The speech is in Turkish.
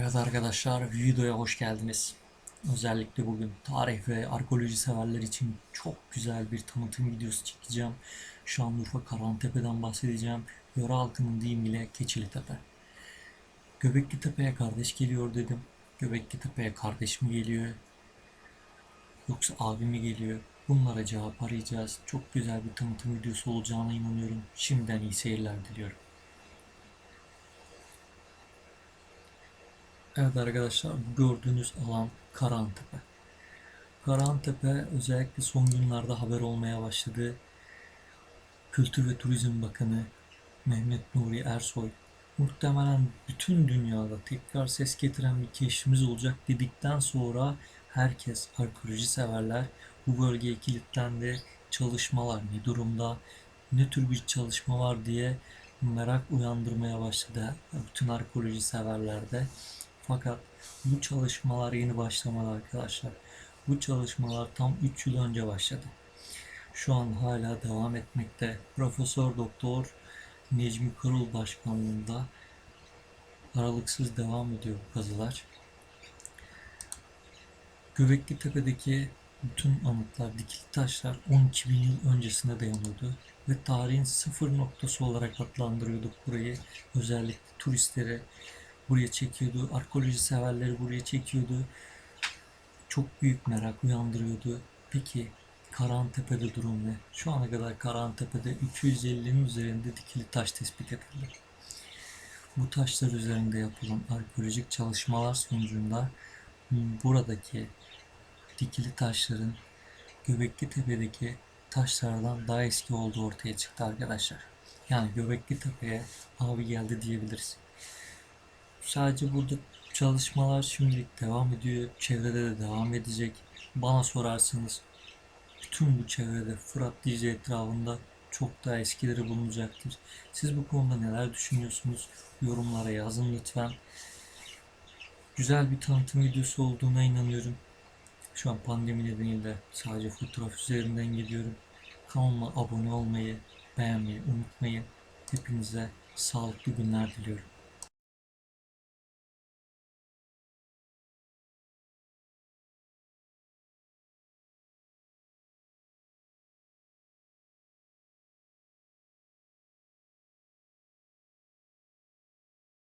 Evet arkadaşlar videoya hoş geldiniz. Özellikle bugün tarih ve arkeoloji severler için çok güzel bir tanıtım videosu çekeceğim. Şanlıurfa Karantepe'den bahsedeceğim. Yöre halkının deyimiyle Keçili Tepe. Göbekli Tepe'ye kardeş geliyor dedim. Göbekli Tepe'ye kardeş mi geliyor? Yoksa abi mi geliyor? Bunlara cevap arayacağız. Çok güzel bir tanıtım videosu olacağına inanıyorum. Şimdiden iyi seyirler diliyorum. Evet arkadaşlar gördüğünüz alan Karahantepe. Karahantepe özellikle son günlerde haber olmaya başladı. Kültür ve Turizm Bakanı Mehmet Nuri Ersoy muhtemelen bütün dünyada tekrar ses getiren bir keşfimiz olacak dedikten sonra herkes arkeoloji severler bu bölgeye kilitlendi. Çalışmalar ne durumda? Ne tür bir çalışma var diye merak uyandırmaya başladı bütün arkeoloji severlerde. Fakat bu çalışmalar yeni başlamadı arkadaşlar. Bu çalışmalar tam 3 yıl önce başladı. Şu an hala devam etmekte. Profesör Doktor Necmi Karul başkanlığında aralıksız devam ediyor bu kazılar. Göbekli Tepe'deki bütün anıtlar, dikili taşlar 12 bin yıl öncesine dayanıyordu ve tarihin sıfır noktası olarak adlandırıyorduk burayı. Özellikle turistleri buraya çekiyordu, arkeoloji severleri buraya çekiyordu. Çok büyük merak uyandırıyordu. Peki Karahantepe'de durum ne? Şu ana kadar Karahantepe'de 250'nin üzerinde dikili taş tespit edildi. Bu taşlar üzerinde yapılan arkeolojik çalışmalar sonucunda buradaki dikili taşların Göbekli Tepe'deki taşlardan daha eski olduğu ortaya çıktı arkadaşlar. Yani Göbekli Tepe'ye abi geldi diyebiliriz. Sadece burada çalışmalar şimdilik devam ediyor. Çevrede de devam edecek. Bana sorarsanız bütün bu çevrede Fırat Dicle etrafında çok daha eskileri bulunacaktır. Siz bu konuda neler düşünüyorsunuz? Yorumlara yazın lütfen. Güzel bir tanıtım videosu olduğuna inanıyorum. Şu an pandemi nedeniyle sadece fotoğraf üzerinden gidiyorum. Kanalıma abone olmayı, beğenmeyi unutmayın. Hepinize sağlıklı günler diliyorum.